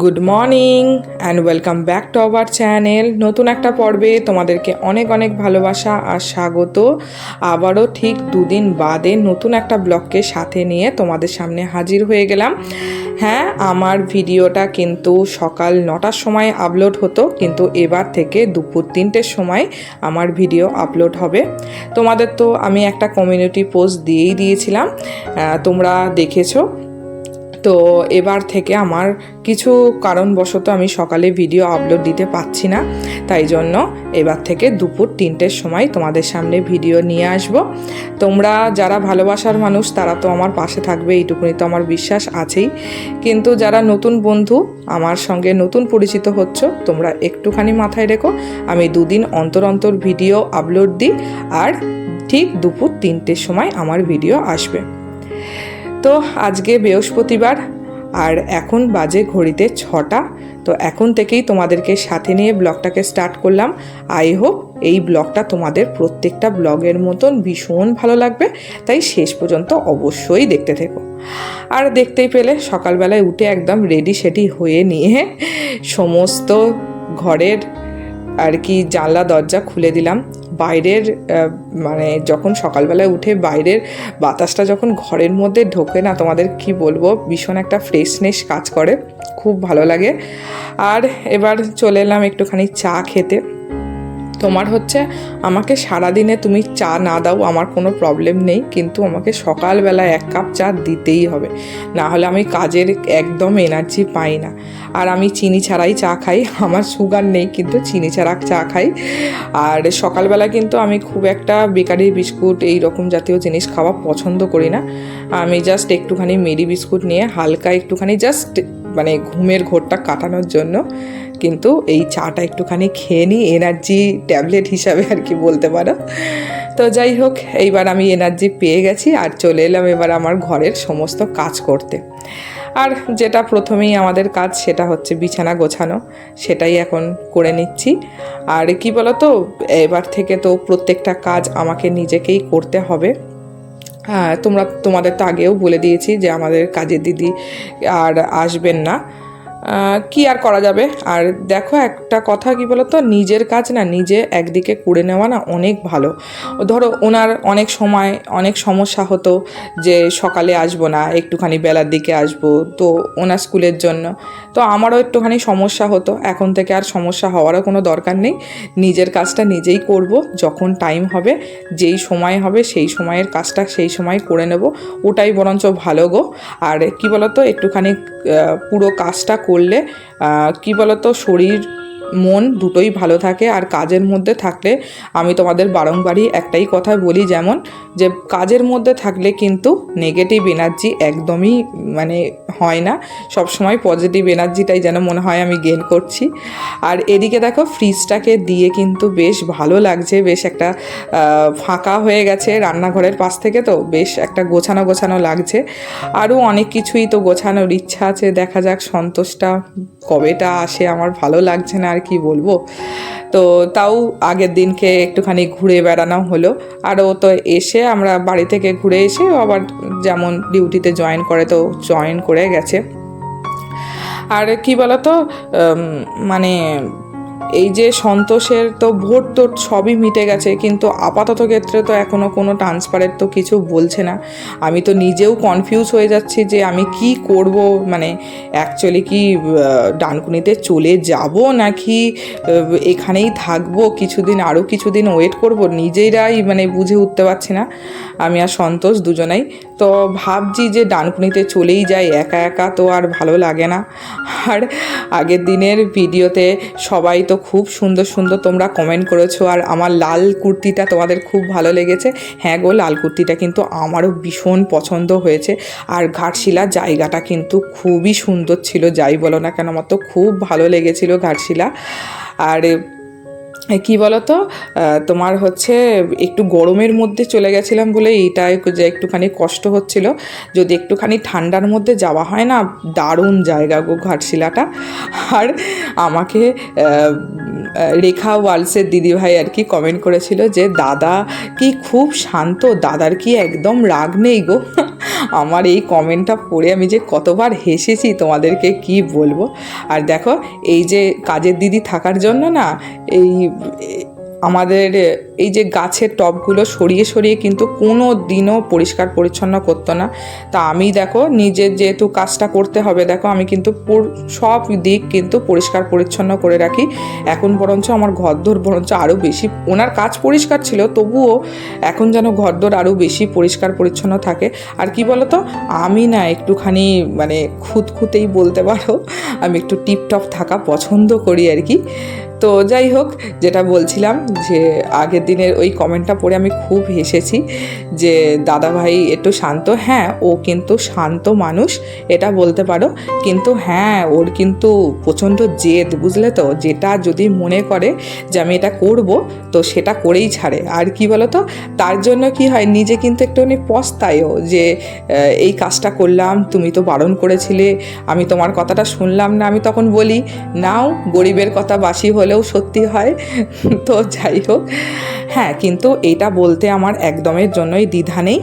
Good morning and welcome back to our channel নতুন একটা পর্বে তোমাদেরকে অনেক অনেক ভালোবাসা আর স্বাগত। আবারও ঠিক দুদিন বাদে নতুন একটা ব্লগকে সাথে নিয়ে তোমাদের সামনে হাজির হয়ে গেলাম। হ্যাঁ আমার ভিডিওটা কিন্তু সকাল নটার সময় আপলোড হতো, কিন্তু এবার থেকে দুপুর তিনটের সময় আমার ভিডিও আপলোড হবে। তোমাদের তো আমি একটা কমিউনিটি পোস্ট দিয়েই দিয়েছিলাম। তোমরা দেখেছ। তো এবার থেকে আমার কিছু কারণবশত আমি সকালে ভিডিও আপলোড দিতে পারছি না। তাই জন্য এবার থেকে দুপুর তিনটের সময় তোমাদের সামনে ভিডিও নিয়ে আসব। তোমরা যারা ভালোবাসার মানুষ, তারা তো আমার পাশে থাকবে, এইটুকুনি তো আমার বিশ্বাস আছেই। কিন্তু যারা নতুন বন্ধু, আমার সঙ্গে নতুন পরিচিত হচ্ছ, তোমরা একটুখানি মাথায় রেখো, আমি দুদিন অন্তর অন্তর ভিডিও আপলোড দিই, আর ঠিক দুপুর তিনটের সময় আমার ভিডিও আসবে। তো আজকে বৃহস্পতিবার, আর এখন বাজে ঘড়িতে ছটা, তো এখন থেকেই তোমাদেরকে সাথে নিয়ে ব্লগটাকে স্টার্ট করলাম। আই হোপ এই ব্লগটা তোমাদের প্রত্যেকটা ব্লগের মতন ভীষণ ভালো লাগবে, তাই শেষ পর্যন্ত অবশ্যই দেখতে থেকো। আর দেখতেই পেলে সকালবেলায় উঠে একদম রেডি সেডি হয়ে নিয়ে সমস্ত ঘরের আর কি জানলা, দরজা খুলে দিলাম। বাইরের মানে যখন সকালবেলায় উঠে বাইরের বাতাসটা যখন ঘরের মধ্যে ঢোকে না, তোমাদের কি বলব, ভীষণ একটা ফ্রেশনেস কাজ করে। খুব ভালো লাগে। আর এবার চলে এলাম একটুখানি চা খেতে। তোমার হচ্ছে আমাকে সারাদিনে তুমি চা না দাও, আমার কোনো প্রবলেম নেই, কিন্তু আমাকে সকালবেলা এক কাপ চা দিতেই হবে। না হলে আমি কাজের একদম এনার্জি পাই না। আর আমি চিনি ছাড়াই চা খাই, আমার সুগার নেই, কিন্তু চিনি ছাড়া চা খাই। আর সকালবেলা কিন্তু আমি খুব একটা বেকারি বিস্কুট, এই রকম জাতীয় জিনিস খাওয়া পছন্দ করি না। আমি জাস্ট একটুখানি মেরি বিস্কুট নিয়ে হালকা একটুখানি জাস্ট মানে ঘুমের ঘোরটা কাটানোর জন্য কিন্তু এই চাটা একটুখানি খেয়ে নিই এনার্জি ট্যাবলেট হিসাবে আর কি বলতে পারো। তো যাই হোক, এইবার আমি এনার্জি পেয়ে গেছি আর চলে এলাম এবার আমার ঘরের সমস্ত কাজ করতে। আর যেটা প্রথমেই আমাদের কাজ সেটা হচ্ছে বিছানা গোছানো, সেটাই এখন করে নিচ্ছি। আর কি বলো তো এবার থেকে তো প্রত্যেকটা কাজ আমাকে নিজেকেই করতে হবে। হ্যাঁ তোমরা তোমাদের তো আগেও বলে দিয়েছি যে আমাদের কাজের দিদি আর আসবেন না। কি আর করা যাবে? আর দেখো একটা কথা কি বলতো? নিজের কাজ না, নিজে একদিকে করে নেওয়া না অনেক ভালো। ধরো ওনার অনেক সময়, অনেক সমস্যা হতো যে সকালে আসব না, একটুখানি বেলার দিকে আসব, তো ওনার স্কুলের জন্য। তো আমারও একটুখানি সমস্যা হতো। এখন থেকে আর সমস্যা হওয়ারও কোনো দরকার নেই। নিজের কাজটা নিজেই করব, যখন টাইম হবে, যেই সময় হবে, সেই সময়ের কাজটা সেই সময় করে নেব। ওটাই বরঞ্চ ভালো গো। আর কি বলতো? একটুখানি পুরো কাজটা করলে কি বলতো শরীর মন দুটোই ভালো থাকে আর কাজের মধ্যে থাকলে আমি তোমাদের বারংবারই একটাই কথা বলি যেমন যে কাজের মধ্যে থাকলে কিন্তু নেগেটিভ এনার্জি একদমই মানে হয় না। সব সময় পজিটিভ এনার্জিটাই যেন মনে হয় আমি গেন করছি। আর এদিকে দেখো ফ্রিজটাকে দিয়ে কিন্তু বেশ ভালো লাগছে, বেশ একটা ফাঁকা হয়ে গেছে রান্নাঘরের পাশ থেকে তো, বেশ একটা গোছানো গোছানো লাগছে। আরও অনেক কিছুই তো গোছানোর ইচ্ছা আছে, দেখা যাক সন্তোষটা কবেটা আসে আমার ভালো লাগছে না আর কি বলব। তো তাও আগের দিনকে একটুখানি ঘুরে বেড়ানো হলো। আর ও তো এসে আমরা বাড়ি থেকে ঘুরে এসে আবার যেমন ডিউটিতে জয়েন করে তো জয়েন করে গেছে। আর কি বলতো মানে এই যে সন্তোষের তো ভোট টোট সবই মিটে গেছে, কিন্তু আপাতত ক্ষেত্রে তো এখনও কোনো ট্রান্সফারের তো কিছু বলছে না। আমি তো নিজেও কনফিউজ হয়ে যাচ্ছি যে আমি কি করব মানে অ্যাকচুয়ালি কি ডানকুনিতে চলে যাব নাকি এখানেই থাকব, কিছুদিন আরও কিছুদিন ওয়েট করব, নিজেরাই মানে বুঝে উঠতে পারছি না। আমি আর সন্তোষ দুজনেই তো ভাবছি যে ডানকুনিতে চলেই যাই, একা একা তো আর ভালো লাগে না। আর আগের দিনের ভিডিওতে সবাই তো খুব সুন্দর সুন্দর তোমরা কমেন্ট করেছ, আর আমার লাল কুর্তিটা তোমাদের খুব ভালো লেগেছে। হ্যাঁ গো, লাল কুর্তিটা কিন্তু আমারও ভীষণ পছন্দ হয়েছে, আর ঘাটশিলা জায়গাটা কিন্তু খুবই সুন্দর ছিল, যাই বলো না কেন, আমার তো খুব ভালো লেগেছিল ঘাটশিলা। আর কি বলতো? তোমার হচ্ছে একটু গরমের মধ্যে চলে গেছিলাম বলে একটু- যে একটুখানি কষ্ট হচ্ছিল। যদি একটুখানি ঠান্ডার মধ্যে যাওয়া হয় না, দারুণ জায়গা গো ঘাটশিলাটা। আর আমাকে রেখা ওয়ালসের দিদিভাই আর কি কমেন্ট করেছিল যে, দাদা কি খুব শান্ত, দাদার কি একদম রাগ নেই গো? আমার এই কমেন্টটা পড়ে আমি যে কতবার হেসেছি তোমাদেরকে কি বলব? আর দেখো, এই যে কাজের দিদি থাকার জন্য না, এই আমাদের এই যে গাছের টবগুলো সরিয়ে সরিয়ে কিন্তু কোনো দিনও পরিষ্কার পরিচ্ছন্ন করতো না। তা আমি দেখো নিজের যেহেতু কাজটা করতে হবে, দেখো আমি কিন্তু সব দিক কিন্তু পরিষ্কার পরিচ্ছন্ন করে রাখি। এখন বরঞ্চ আমার ঘরদোর বরঞ্চ আরও বেশি, ওনার কাজ পরিষ্কার ছিল, তবুও এখন যেন ঘরদোর আরও বেশি পরিষ্কার পরিচ্ছন্ন থাকে। আর কি বলতো, আমি না একটুখানি মানে খুঁতখুতেই বলতে পারো, আমি একটু টিপটপ থাকা পছন্দ করি আর কি। তো যাই হোক, যেটা বলছিলাম যে আগের দিনের ওই কমেন্টটা পড়ে আমি খুব হেসেছি যে দাদা ভাই একটু শান্ত। হ্যাঁ ও কিন্তু শান্ত মানুষ, এটা বলতে পারো। কিন্তু হ্যাঁ ওর কিন্তু প্রচণ্ড জেদ, বুঝলে তো? যেটা যদি মনে করে যে আমি এটা করব, তো সেটা করেই ছাড়ে। আর কি বলো তো তার জন্য কি হয়, নিজে কিন্তু একটুখানি পস্তায়ও যে এই কাজটা করলাম, তুমি তো বারণ করেছিলে, আমি তোমার কথাটা শুনলাম না। আমি তখন বলি, নাও, গরিবের কথা বাসি হলেও সত্যি হয়। তো যাই হোক হ্যাঁ কিন্তু এটা বলতে আমার একদমের জন্যই দ্বিধা নেই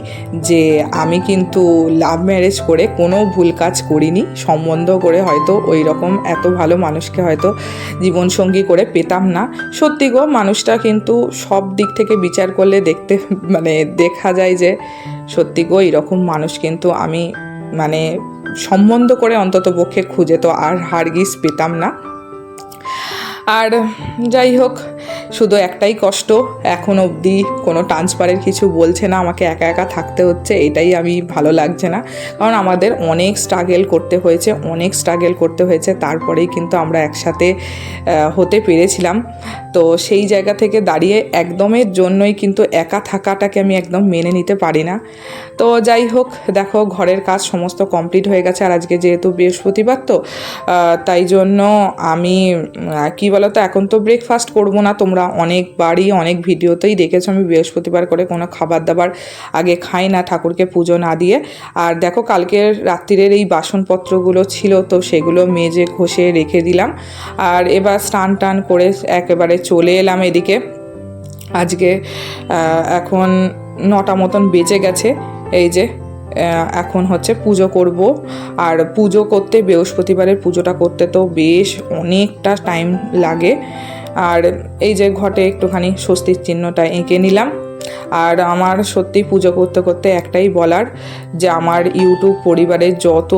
যে আমি কিন্তু লাভ ম্যারেজ করে কোনো ভুল কাজ করিনি। সম্বন্ধ করে হয়তো ওই রকম এত ভালো মানুষকে হয়তো জীবনসঙ্গী করে পেতাম না। সত্যি গো, মানুষটা কিন্তু সব দিক থেকে বিচার করলে দেখতে মানে দেখা যায় যে সত্যি গো এরকম মানুষ কিন্তু আমি মানে সম্বন্ধ করে অন্তত পক্ষে খুঁজে তো আর হারগিস পেতাম না। আর যাই হোক, শুধু একটাই কষ্ট, এখন অবধি কোনো ট্রান্সফারের কিছু বলছে না, আমাকে একা একা থাকতে হচ্ছে, এটাই আমি ভালো লাগছে না। কারণ আমাদের অনেক স্ট্রাগেল করতে হয়েছে, অনেক স্ট্রাগেল করতে হয়েছে, তারপরেই কিন্তু আমরা একসাথে হতে পেরেছিলাম। তো সেই জায়গা থেকে দাঁড়িয়ে একদমের জন্যই কিন্তু একা থাকাটাকে আমি একদম মেনে নিতে পারি না। তো যাই হোক, দেখো ঘরের কাজ সমস্ত কমপ্লিট হয়ে গেছে, আর আজকে যেহেতু বৃহস্পতিবার তো তাই জন্য আমি কী বলো তো এখন তো ব্রেকফাস্ট করব না। তোমরা অনেকবারই অনেক ভিডিওতেই দেখেছ, আমি বৃহস্পতিবার করে কোনো খাবার দাবার আগে খাই না ঠাকুরকে পুজো না দিয়ে। আর দেখো কালকের রাত্রিরের এই বাসনপত্রগুলো ছিল, তো সেগুলো মেজে ঘষে রেখে দিলাম। আর এবার স্নান টান করে একেবারে চলে এলাম এদিকে। আজকে এখন নটা মতন বেজে গেছে, এই যে এখন হচ্ছে পুজো করব। আর পুজো করতে, বৃহস্পতিবারের পুজোটা করতে তো বেশ অনেকটা টাইম লাগে। আর এই যে ঘটে একটুখানি স্বস্তির চিহ্নটা এঁকে নিলাম। আর আমার সত্যি পুজো করতে করতে একটাই বলার যে আমার ইউটিউব পরিবারের যত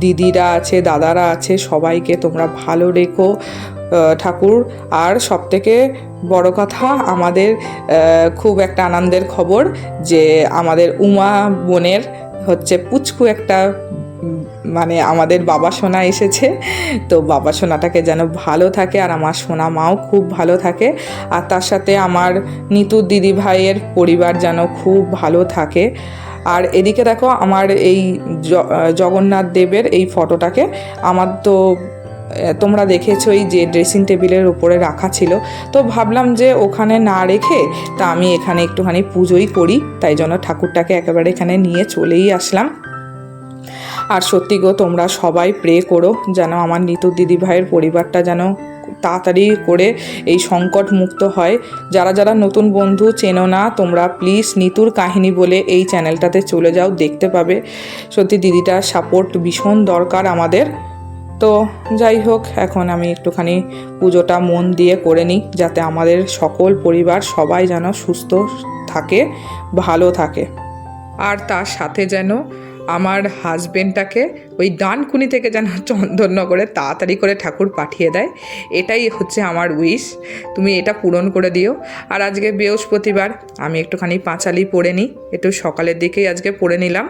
দিদিরা আছে, দাদারা আছে, সবাইকে তোমরা ভালো রেখো ঠাকুর। আর সবথেকে বড় কথা, আমাদের খুব একটা আনন্দের খবর যে আমাদের উমা বোনের হচ্ছে পুচকু একটা মানে আমাদের বাবা সোনা এসেছে। তো বাবা সোনাটাকে যেন ভালো থাকে আর আমার সোনা মাও খুব ভালো থাকে। আর তার সাথে আমার নিতু দিদি ভাইয়ের পরিবার যেন খুব ভালো থাকে। আর এদিকে দেখো আমার এই জগন্নাথ দেবের এই ফটোটাকে আমার তো তোমরা দেখেছোই যে ড্রেসিং টেবিলের উপরে রাখা ছিল। তো ভাবলাম যে ওখানে না রেখে তা আমি এখানে একটুখানি পুজোই করি, তাই জন্য ঠাকুরটাকে একেবারে এখানে নিয়ে চলেই আসলাম। আর সত্যি গো, তোমরা সবাই প্রে করো যেন আমার নিতু দিদি ভাইয়ের পরিবারটা যেন তাড়াতাড়ি করে এই সংকট মুক্ত হয়। যারা যারা নতুন বন্ধু চেনো না, তোমরা প্লিজ নিতুর কাহিনী বলে এই চ্যানেলটাতে চলে যাও, দেখতে পাবে। সত্যি দিদিটার সাপোর্ট ভীষণ দরকার আমাদের। তো যাই হোক, এখন আমি একটুখানি পুজোটা মন দিয়ে করে নিই, যাতে আমাদের সকল পরিবার সবাই যেন সুস্থ থাকে, ভালো থাকে। আর তার সাথে যেন আমার হাজবেন্ডটাকে ওই ডানকুনি থেকে যেন চন্দননগরে তাড়াতাড়ি করে ঠাকুর পাঠিয়ে দেয়, এটাই হচ্ছে আমার উইশ। তুমি এটা পূরণ করে দিও। আর আজকে বৃহস্পতিবার আমি একটুখানি পাঁচালি পড়ে নিই, একটু সকালের দিকেই আজকে পড়ে নিলাম।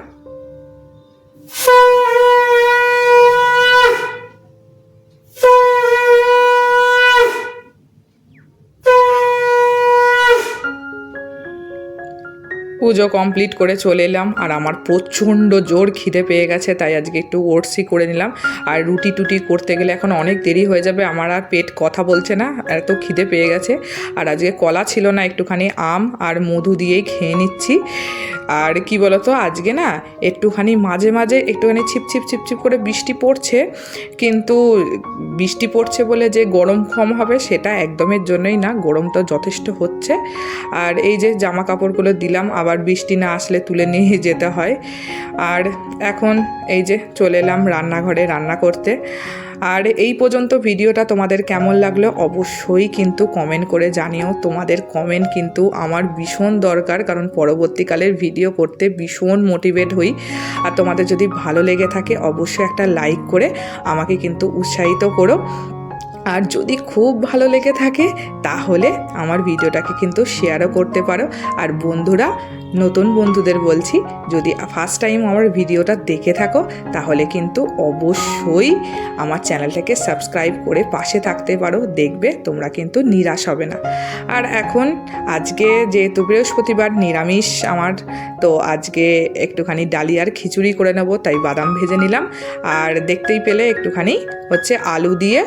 পুজো কমপ্লিট করে চলে এলাম আর আমার প্রচণ্ড জোর খিদে পেয়ে গেছে, তাই আজকে একটু ওটসই করে নিলাম। আর রুটি টুটি করতে গেলে এখন অনেক দেরি হয়ে যাবে, আমার আর পেট কথা বলছে না, এত খিদে পেয়ে গেছে। আর আজকে কলা ছিল না, একটুখানি আম আর মধু দিয়েই খেয়ে নিচ্ছি। আর কি বলতো, আজকে না একটুখানি মাঝে মাঝে একটুখানি ছিপছিপ ছিপছিপ করে বৃষ্টি পড়ছে, কিন্তু বৃষ্টি পড়ছে বলে যে গরম কম হবে সেটা একদমের জন্যই না গরমটা যথেষ্ট হচ্ছে। আর এই যে জামা কাপড়গুলো দিলাম, আবার বৃষ্টি না আসলে তুলে নিয়ে যেতে হয়। আর এখন এই যে চলে এলাম রান্নাঘরে রান্না করতে। আর এই পর্যন্ত ভিডিওটা তোমাদের কেমন লাগল অবশ্যই কিন্তু কমেন্ট করে জানিও। তোমাদের কমেন্ট কিন্তু আমার ভীষণ দরকার, কারণ পরবর্তীকালের ভিডিও করতে ভীষণ মোটিভেট হই। আর তোমাদের যদি ভালো লেগে থাকে অবশ্যই একটা লাইক করে আমাকে কিন্তু উৎসাহিত করো। আর যদি খুব ভালো লেগে থাকে, তাহলে আমার ভিডিওটাকে কিন্তু শেয়ারও করতে পারো। আর বন্ধুরা, নতুন বন্ধুদের বলছি, যদি ফার্স্ট টাইম আমার ভিডিওটা দেখে থাকো, তাহলে কিন্তু অবশ্যই আমার চ্যানেলটাকে সাবস্ক্রাইব করে পাশে থাকতে পারো। দেখবে তোমরা কিন্তু নিরাশ হবে না। আর এখন, আজকে যেহেতু বৃহস্পতিবার, নিরামিষ আমার, তো আজকে একটুখানি ডালিয়ার খিচুড়ি করে নেব, তাই বাদাম ভেজে নিলাম। আর দেখতেই পেলে একটুখানি হচ্ছে আলু দিয়ে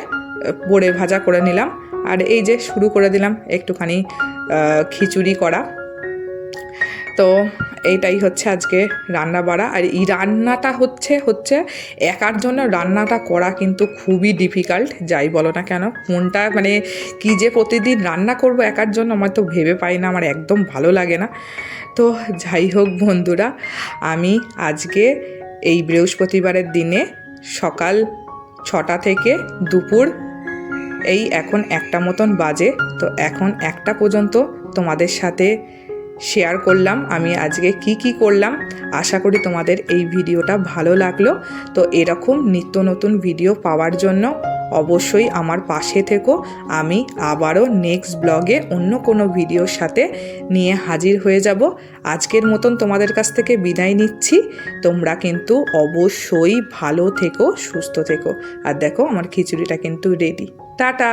বড়ে ভাজা করে নিলাম। আর এই যে শুরু করে দিলাম একটুখানি খিচুড়ি করা। তো এইটাই হচ্ছে আজকে রান্না বাড়া আর এই রান্নাটা হচ্ছে হচ্ছে একার জন্য রান্নাটা করা কিন্তু খুবই ডিফিকাল্ট যাই বলো না কেন? কোনটা মানে কি যে প্রতিদিন রান্না করব একার জন্য আমার তো ভেবে পাই না, আমার একদম ভালো লাগে না। তো যাই হোক বন্ধুরা, আমি আজকে এই বৃহস্পতিবারের দিনে সকাল ছটা থেকে দুপুর এই এখন একটা মতন বাজে, তো এখন একটা পর্যন্ত তোমাদের সাথে শেয়ার করলাম আমি আজকে কি কি করলাম। আশা করি তোমাদের এই ভিডিওটা ভালো লাগল। তো এরকম নিত্য নতুন ভিডিও পাওয়ার জন্য অবশ্যই আমার পাশে থেকো। আমি আবারও নেক্সট ব্লগে অন্য কোনো ভিডিওর সাথে নিয়ে হাজির হয়ে যাব। আজকের মতন তোমাদের কাছ থেকে বিদায় নিচ্ছি। তোমরা কিন্তু অবশ্যই ভালো থেকো, সুস্থ থেকো। আর দেখো আমার খিচুড়িটা কিন্তু রেডি টাটা।